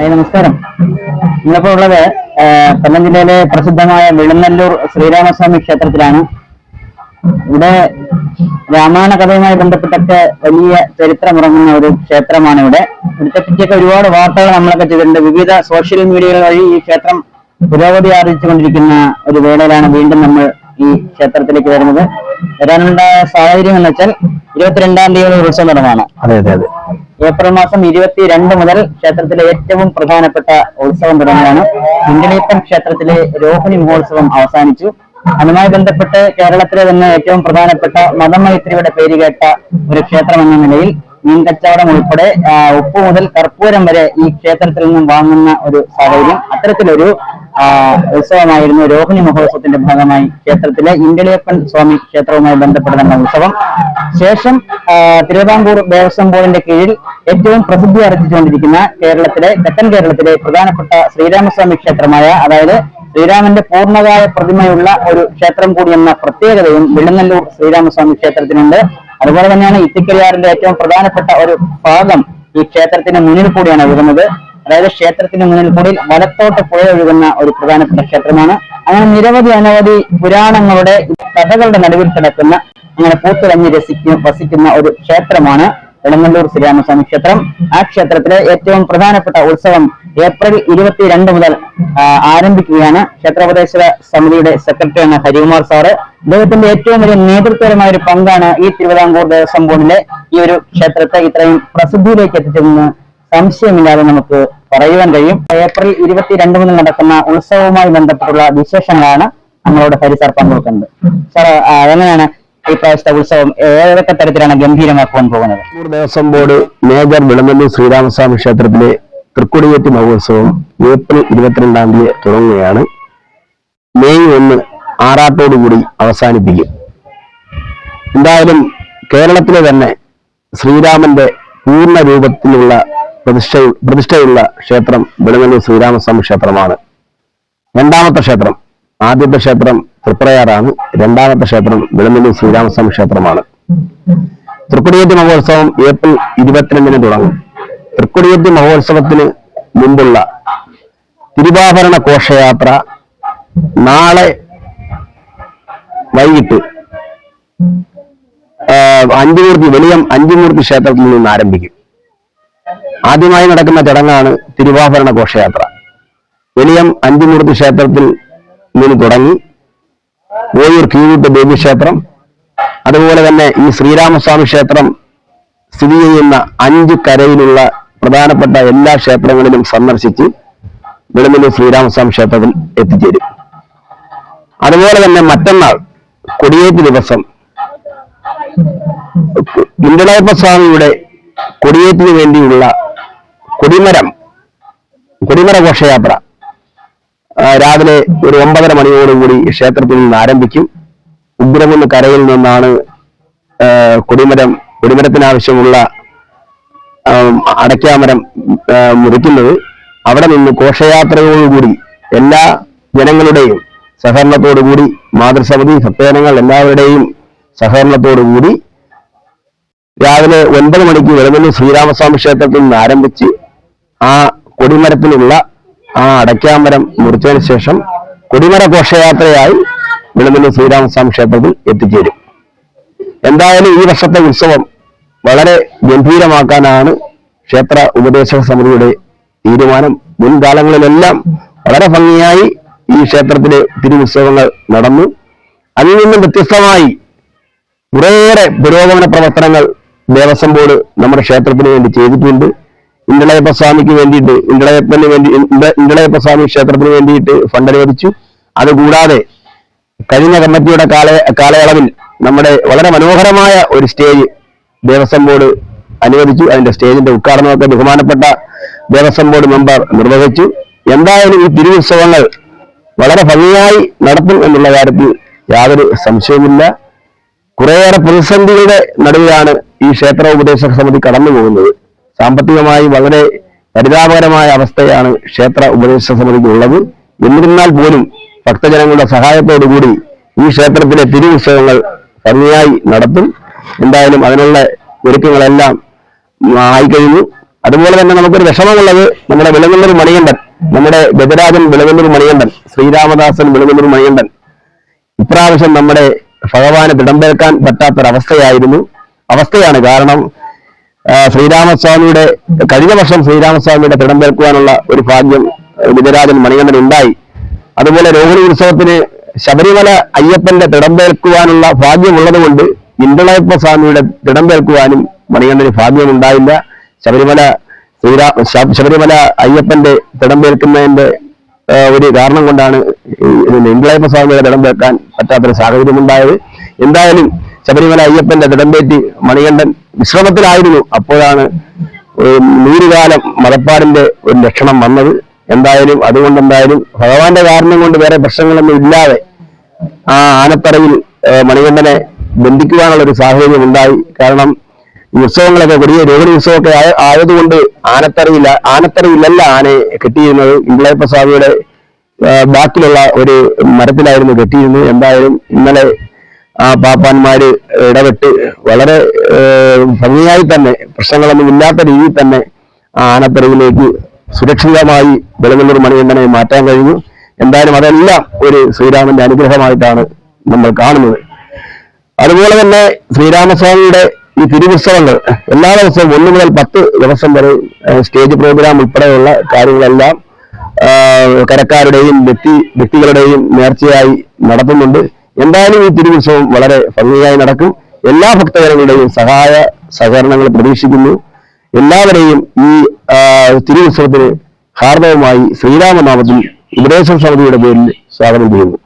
Hi നമസ്കാരം. ഇന്നിപ്പോ ഉള്ളത് കൊല്ലം ജില്ലയിലെ പ്രസിദ്ധമായ വെളുന്നല്ലൂർ ശ്രീരാമസ്വാമി ക്ഷേത്രത്തിലാണ്. ഇവിടെ രാമായണ കഥയുമായി ബന്ധപ്പെട്ടൊക്കെ വലിയ ചരിത്രമുറങ്ങുന്ന ഒരു ക്ഷേത്രമാണ് ഇവിടെ ഇവിടുത്തെ പറ്റിയൊക്കെ ഒരുപാട് വാർത്തകൾ നമ്മളൊക്കെ ചെയ്തിട്ടുണ്ട്. വിവിധ സോഷ്യൽ മീഡിയകൾ വഴി ഈ ക്ഷേത്രം പുരോഗതി ആർജിച്ചുകൊണ്ടിരിക്കുന്ന ഒരു വേളയിലാണ് വീണ്ടും നമ്മൾ ഈ ക്ഷേത്രത്തിലേക്ക് വരുന്നത്. വരാനുണ്ടായ സാഹചര്യം എന്ന് വെച്ചാൽ ഇരുപത്തിരണ്ടാം തീയതി ഉത്സവം നടന്നാണ് അതെ അതെ അതെ. ഏപ്രിൽ മാസം ഇരുപത്തി രണ്ട് മുതൽ ക്ഷേത്രത്തിലെ ഏറ്റവും പ്രധാനപ്പെട്ട ഉത്സവം തുടങ്ങിയാണ് കുണ്ടളീപ്പൻ ക്ഷേത്രത്തിലെ രോഹിണി മഹോത്സവം അവസാനിച്ചു. അതുമായി ബന്ധപ്പെട്ട് കേരളത്തിലെ തന്നെ ഏറ്റവും പ്രധാനപ്പെട്ട മതമൈത്രിയുടെ പേര് കേട്ട ഒരു ക്ഷേത്രം എന്ന നിലയിൽ മീൻ കച്ചവടം ഉൾപ്പെടെ ഉപ്പ് മുതൽ കർപ്പൂരം വരെ ഈ ക്ഷേത്രത്തിൽ നിന്നും വാങ്ങുന്ന ഒരു സാഹചര്യം. അത്തരത്തിലൊരു ഉത്സവമായിരുന്നു രോഹിണി മഹോത്സവത്തിന്റെ ഭാഗമായി ക്ഷേത്രത്തിലെ ഇന്ദ്രിയപ്പൻ സ്വാമി ക്ഷേത്രവുമായി ബന്ധപ്പെട്ട് നടന്ന ഉത്സവം. ശേഷം തിരുവിതാംകൂർ ദേവസ്വം ബോർഡിന്റെ കീഴിൽ ഏറ്റവും പ്രസിദ്ധി ആർജിച്ചുകൊണ്ടിരിക്കുന്ന കേരളത്തിലെ തെക്കൻ കേരളത്തിലെ പ്രധാനപ്പെട്ട ശ്രീരാമസ്വാമി ക്ഷേത്രമായ അതായത് ശ്രീരാമന്റെ പൂർണകായ പ്രതിമയുള്ള ഒരു ക്ഷേത്രം കൂടി എന്ന പ്രത്യേകതയും വെളുന്നല്ലൂർ ശ്രീരാമസ്വാമി ക്ഷേത്രത്തിനുണ്ട്. അതുപോലെ തന്നെയാണ് ഇത്തിക്കരിയാറിന്റെ ഏറ്റവും പ്രധാനപ്പെട്ട ഒരു ഭാഗം ഈ ക്ഷേത്രത്തിന് മുന്നിൽ കൂടിയാണ് ഒഴുകുന്നത് അതായത് ക്ഷേത്രത്തിന് മുന്നിൽ കൂടി വലത്തോട്ട് പുഴ ഒഴുകുന്ന ഒരു പ്രധാനപ്പെട്ട ക്ഷേത്രമാണ്. അങ്ങനെ നിരവധി അനവധി പുരാണങ്ങളുടെ കഥകളുടെ നടുവിൽ കിടക്കുന്ന അങ്ങനെ പൂത്തുലഞ്ഞ് രസിക്കും വസിക്കുന്ന ഒരു ക്ഷേത്രമാണ് എളങ്ങല്ലൂർ ശ്രീരാമസ്വാമി ക്ഷേത്രം. ആ ക്ഷേത്രത്തിലെ ഏറ്റവും പ്രധാനപ്പെട്ട ഉത്സവം ഏപ്രിൽ ഇരുപത്തിരണ്ട് മുതൽ ആരംഭിക്കുകയാണ്. ക്ഷേത്രോപദേശക സമിതിയുടെ സെക്രട്ടറി സെക്രട്ടറിയാണ് ഹരികുമാർ സാറ്. അദ്ദേഹത്തിന്റെ ഏറ്റവും വലിയ നേതൃത്വപരമായ ഒരു പങ്കാണ് ഈ തിരുവിതാംകൂർ ദേവസ്വം ബോർഡിലെ ഈ ഒരു ക്ഷേത്രത്തെ ഇത്രയും പ്രസിദ്ധിയിലേക്ക് എത്തിച്ചതെന്ന് സംശയമില്ലാതെ നമുക്ക് പറയുവാൻ കഴിയും. ഏപ്രിൽ ഇരുപത്തിരണ്ട് മുതൽ നടക്കുന്ന ഉത്സവവുമായി ബന്ധപ്പെട്ടുള്ള വിശേഷങ്ങളാണ് നമ്മളോട് ഹരി പങ്കുവെക്കുന്നത്. സാർ എങ്ങനെയാണ് ഈ പ്രാവശ്യത്തെ ഉത്സവം? ഏതൊക്കെ തരത്തിലാണ് ഗംഭീരമാക്കുവാൻ പോകുന്നത്? ദേവസ്വം ബോർഡ് മേജർ വിളമല്ലൂർ ശ്രീരാമസ്വാമി ക്ഷേത്രത്തിലെ തൃക്കുടിയേറ്റ് മഹോത്സവം ഏപ്രിൽ ഇരുപത്തിരണ്ടാം തീയതി തുടങ്ങുകയാണ്. മെയ് ഒന്ന് ആറാട്ടോടുകൂടി അവസാനിപ്പിക്കും. എന്തായാലും കേരളത്തിലെ തന്നെ ശ്രീരാമന്റെ പൂർണ രൂപത്തിലുള്ള പ്രതിഷ്ഠ പ്രതിഷ്ഠയുള്ള ക്ഷേത്രം വെളുങ്ങല്ലൂർ ശ്രീരാമസ്വാമി ക്ഷേത്രമാണ്. രണ്ടാമത്തെ ക്ഷേത്രം ആദ്യത്തെ ക്ഷേത്രം തൃപ്രയാറാണ്. രണ്ടാമത്തെ ക്ഷേത്രം വെളുങ്ങല്ലൂർ ശ്രീരാമസ്വാമി ക്ഷേത്രമാണ്. തൃക്കൊടിയേറ്റ് മഹോത്സവം ഏപ്രിൽ ഇരുപത്തിരണ്ടിന് തുടങ്ങും. തൃക്കൊടിയേറ്റ് മഹോത്സവത്തിന് മുമ്പുള്ള തിരുവാഭരണ ഘോഷയാത്ര നാളെ വൈകിട്ട് അഞ്ചുമൂർത്തി വെളിയം അഞ്ചുമൂർത്തി ക്ഷേത്രത്തിൽ നിന്ന് ആരംഭിക്കും. ആദ്യമായി നടക്കുന്ന ചടങ്ങാണ് തിരുവാഭരണ ഘോഷയാത്ര. വെളിയം അഞ്ചുമൂർത്തി ക്ഷേത്രത്തിൽ നിന്ന് തുടങ്ങി ഓയൂർ കീഴൂട്ട് ദേവി ക്ഷേത്രം അതുപോലെ തന്നെ ഈ ശ്രീരാമസ്വാമി ക്ഷേത്രം സ്ഥിതി ചെയ്യുന്ന അഞ്ചു കരയിലുള്ള പ്രധാനപ്പെട്ട എല്ലാ ക്ഷേത്രങ്ങളിലും സന്ദർശിച്ച് വെളുമല്ലൂർ ശ്രീരാമസ്വാമി ക്ഷേത്രത്തിൽ എത്തിച്ചേരും. അതുപോലെ തന്നെ മറ്റന്നാൾ കൊടിയേറ്റ് ദിവസം ഇന്ദ്രളയപ്പ സ്വാമിയുടെ കൊടിയേറ്റിന് വേണ്ടിയുള്ള കൊടിമരം. കൊടിമര ഘോഷയാത്ര രാവിലെ ഒരു ഒമ്പതര മണിയോടുകൂടി ക്ഷേത്രത്തിൽ നിന്ന് ആരംഭിക്കും. ഉഗ്രമുന്ന് കരയിൽ നിന്നാണ് കൊടിമരം കൊടിമരത്തിനാവശ്യമുള്ള അടയ്ക്കാമരം മുറിക്കുന്നത്. അവിടെ നിന്ന് ഘോഷയാത്രയോടുകൂടി എല്ലാ ജനങ്ങളുടെയും സഹകരണത്തോടുകൂടി മാതൃസമിതി ഭക്തജനങ്ങൾ എല്ലാവരുടെയും സഹകരണത്തോടുകൂടി രാവിലെ ഒൻപത് മണിക്ക് വെളുമല്ലൂർ ശ്രീരാമസ്വാമി ക്ഷേത്രത്തിൽ നിന്ന് ആരംഭിച്ച് ആ കൊടിമരത്തിലുള്ള ആ അടയ്ക്കാമരം മുറിച്ചതിന് ശേഷം കൊടിമര ഘോഷയാത്രയായി വെളുമല്ലി ശ്രീരാമസ്വാമി ക്ഷേത്രത്തിൽ എത്തിച്ചേരും. എന്തായാലും ഈ വർഷത്തെ ഉത്സവം വളരെ ഗംഭീരമാക്കാനാണ് ക്ഷേത്ര ഉപദേശക സമിതിയുടെ തീരുമാനം. മുൻകാലങ്ങളിലെല്ലാം വളരെ ഭംഗിയായി ഈ ക്ഷേത്രത്തിലെ തിരുവുത്സവങ്ങൾ നടന്നു. അതിൽ നിന്നും വ്യത്യസ്തമായി കുറേയേറെ പുരോഗമന പ്രവർത്തനങ്ങൾ ദേവസ്വം ബോർഡ് നമ്മുടെ ക്ഷേത്രത്തിന് വേണ്ടി ചെയ്തിട്ടുണ്ട്. ഇണ്ടളയപ്പ സ്വാമിക്ക് വേണ്ടിയിട്ട് ഇണ്ടളയപ്പന് വേണ്ടി ഇണ്ട- ഇണ്ടളയപ്പ സ്വാമി ക്ഷേത്രത്തിന് വേണ്ടിയിട്ട് ഫണ്ട് അനുവദിച്ചു. അതുകൂടാതെ കഴിഞ്ഞ കമ്മിറ്റിയുടെ കാല കാലയളവിൽ നമ്മുടെ വളരെ മനോഹരമായ ഒരു സ്റ്റേജ് ദേവസ്വം ബോർഡ് അനുവദിച്ചു. അതിന്റെ സ്റ്റേജിന്റെ ഉദ്ഘാടനമൊക്കെ ബഹുമാനപ്പെട്ട ദേവസ്വം ബോർഡ് മെമ്പർ നിർവഹിച്ചു. എന്തായാലും ഈ തിരുവുത്സവങ്ങൾ വളരെ ഭംഗിയായി നടത്തും എന്നുള്ള കാര്യത്തിൽ യാതൊരു സംശയവുമില്ല. കുറേയേറെ പ്രതിസന്ധികളുടെ നടുവിലാണ് ഈ ക്ഷേത്ര ഉപദേശക സമിതി കടന്നു പോകുന്നത് സാമ്പത്തികമായി വളരെ പരിതാപകരമായ അവസ്ഥയാണ് ക്ഷേത്ര ഉപദേശ സമിതിക്ക് ഉള്ളത് എന്നിരുന്നാൽ പോലും ഭക്തജനങ്ങളുടെ സഹായത്തോടുകൂടി ഈ ക്ഷേത്രത്തിലെ തിരുവുത്സവങ്ങൾ ഭംഗിയായി നടത്തും. എന്തായാലും അതിനുള്ള ഒരുക്കങ്ങളെല്ലാം ആയിക്കഴിഞ്ഞു. അതുപോലെ തന്നെ നമുക്കൊരു വിഷമമുള്ളത് നമ്മുടെ വിളങ്ങുന്നൂർ മണികണ്ഠൻ നമ്മുടെ ഗജരാജൻ വിളങ്ങുന്നൊരു മണികണ്ഠൻ ശ്രീരാമദാസൻ വിളങ്ങുന്നൊരു മണികണ്ഠൻ. ഇപ്രാവശ്യം നമ്മുടെ ഭഗവാനെ തിടമ്പേൽക്കാൻ പറ്റാത്തൊരവസ്ഥയായിരുന്നു. അവസ്ഥയാണ് കാരണം ശ്രീരാമസ്വാമിയുടെ കഴിഞ്ഞ വർഷം ശ്രീരാമസ്വാമിയുടെ തിടമ്പേൽക്കുവാനുള്ള ഒരു ഭാഗ്യം ഗുജരാജൻ മണികണ്ഠൻ ഉണ്ടായി. അതുപോലെ രോഹിണി ഉത്സവത്തിന് ശബരിമല അയ്യപ്പന്റെ തിടമ്പേൽക്കുവാനുള്ള ഭാഗ്യമുള്ളതുകൊണ്ട് ഇണ്ടളയപ്പ സ്വാമിയുടെ തിടമ്പേൽക്കുവാനും മണികണ്ഠന് ഭാഗ്യമുണ്ടായില്ല. ശബരിമല ശ്രീരാ ശബരിമല അയ്യപ്പന്റെ തിടമ്പേൽക്കുന്നതിന്റെ ആ, ഒരു കാരണം കൊണ്ടാണ് ഇന്ദ്രളയപ്പ സ്വാമിയുടെ തിടമ്പേൽക്കാൻ പറ്റാത്തൊരു സാഹചര്യം ഉണ്ടായത് എന്തായാലും ശബരിമല അയ്യപ്പന്റെ തിടമ്പേറ്റി മണികണ്ഠൻ വിശ്രമത്തിലായിരുന്നു. അപ്പോഴാണ് നൂറുകാലം മലപ്പാടിന്റെ ഒരു ലക്ഷണം വന്നത്. എന്തായാലും അതുകൊണ്ട് എന്തായാലും ഭഗവാന്റെ കാരണം കൊണ്ട് വേറെ പ്രശ്നങ്ങളൊന്നും ഇല്ലാതെ ആ ആനത്തറയിൽ മണികണ്ഠനെ ബന്ധിക്കുവാനുള്ള ഒരു സാഹചര്യം ഉണ്ടായി. കാരണം ഉത്സവങ്ങളൊക്കെ വലിയ രോഹിണി ഉത്സവമൊക്കെ ആയ- ആയതുകൊണ്ട് ആനത്തറയില്ല ആനത്തറയിലല്ല ആനയെ കെട്ടിയിരുന്നത്. ഇംഗ്ലയപ്പ സ്വാമിയുടെ ബാക്കിലുള്ള ഒരു മരത്തിലായിരുന്നു കെട്ടിയിരുന്നത്. എന്തായാലും ഇന്നലെ ആ പാപ്പാന്മാര് ഇടപെട്ട് വളരെ ഭംഗിയായി തന്നെ പ്രശ്നങ്ങളൊന്നും ഇല്ലാത്ത രീതിയിൽ തന്നെ ആ ആനത്തറയിലേക്ക് സുരക്ഷിതമായി വെളുങ്ങല്ലൂർ മണികണ്ഠനെ മാറ്റാൻ കഴിഞ്ഞു. എന്തായാലും അതെല്ലാം ഒരു ശ്രീരാമന്റെ അനുഗ്രഹമായിട്ടാണ് നമ്മൾ കാണുന്നത്. അതുപോലെ തന്നെ ശ്രീരാമസ്വാമിയുടെ ഈ തിരുവുത്സവങ്ങൾ എല്ലാ ദിവസവും ഒന്ന് മുതൽ പത്ത് ദിവസം വരെ സ്റ്റേജ് പ്രോഗ്രാം ഉൾപ്പെടെയുള്ള കാര്യങ്ങളെല്ലാം കരക്കാരുടെയും വ്യക്തി വ്യക്തികളുടെയും നേർച്ചയായി നടത്തുന്നുണ്ട്. എന്തായാലും ഈ തിരുവുത്സവം വളരെ ഭംഗിയായി നടക്കും. എല്ലാ ഭക്തജനങ്ങളുടെയും സഹായ സഹകരണങ്ങൾ പ്രതീക്ഷിക്കുന്നു. എല്ലാവരെയും ഈ തിരുവുത്സവത്തിന് ഹാർദവമായി ശ്രീരാമനാമത്തിൽ ഉപദേശ സമിതിയുടെ പേരിൽ സ്വാഗതം ചെയ്യുന്നു.